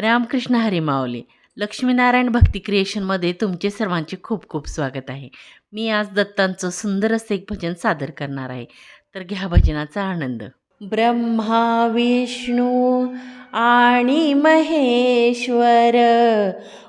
रामकृष्ण हरी लक्ष्मीनारायण भक्ती क्रिएशनमध्ये तुमचे सर्वांचे खूप खूप स्वागत आहे. मी आज दत्तांचं सुंदर असं एक भजन सादर करणार आहे. तर घ्या भजनाचा आनंद. ब्रह्मा विष्णू आणि महेश्वर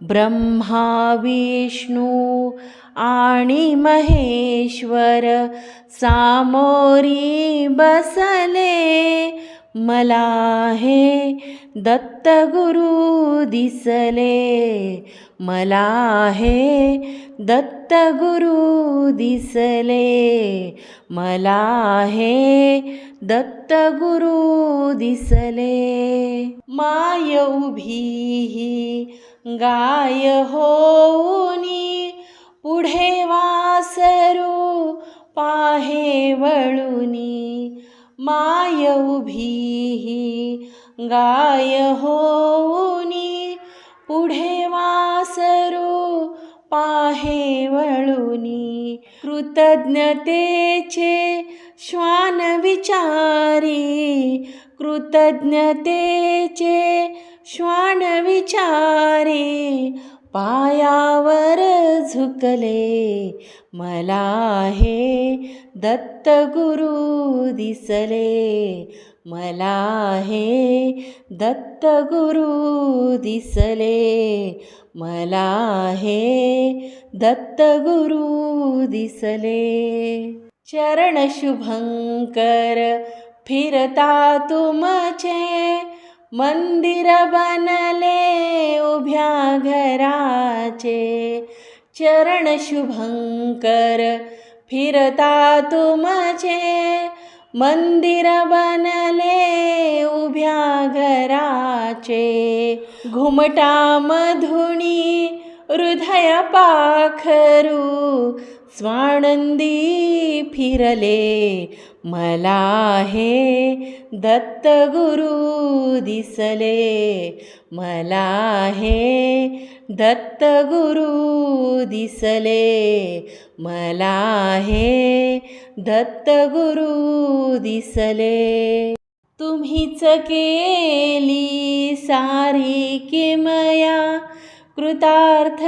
ब्रह्मा विष्णू आणि महेश्वर सामोरी बसले. मला हे दत्तगुरु दिसले. मला हे दत्तगुरु दिसले. मला हे दत्तगुरु दिसले. माय उभी गाय होऊनी पुढे वासरू पाहे वळुनी. माय उभी गाय होऊनी पुढे वासरू पाहे वळुनी. कृतज्ञतेचे श्वान विचारी. कृतज्ञतेचे श्वान विचारी. पायावर झुकले. मला हे दत्तगुरु दिसले. मला हे दत्तगुरु दिसले. मला हे दत्तगुरु दिसले. चरण शुभंकर फिरता तुमचे मंदिर बनले. घराचे चरण शुभंकर फिरता तुमचे. मंदिर बनले उभ्या घराचे. घुमटा मधुणी हृदय पाखरू स्वानंदी फिरले. मला हे दत्तगुरु दिसले. मला हे दत्तगुरु दिसले. मला हे दत्तगुरु दिसले. तुम्हीच केली सारी किमया कृतार्थ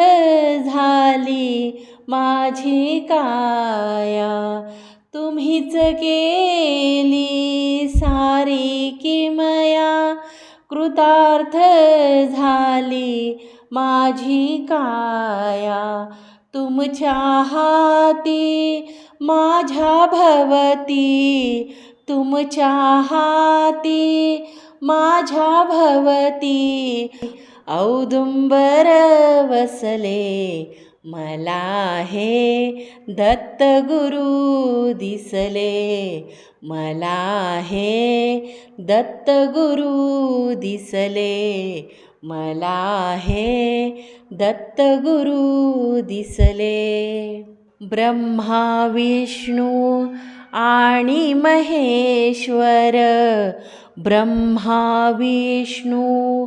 झाली माझी काया. तुम्हीच केली सारी किमया कृतार्थ झाली माझी काया. तुमच्या हाती माझ्या भवती तुमच्या हाती माझ्या भवती. औदुंबर वसले मला हे दत्तगुरु दिसले. मला हे दत्तगुरु दिसले. मला हे दत्तगुरु दिसले. ब्रह्मा विष्णू आणि महेश्वर ब्रह्मा विष्णू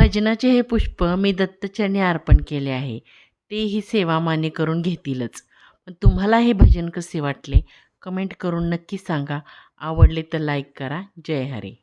भजनाचे हे पुष्प मी दत्तचरणी अर्पण केले आहे. तेही सेवा मान्य करून घेतीलच. पण तुम्हाला हे भजन कसे वाटले? कमेंट करून नक्की सांगा. आवडले तर लाईक करा. जय हरी.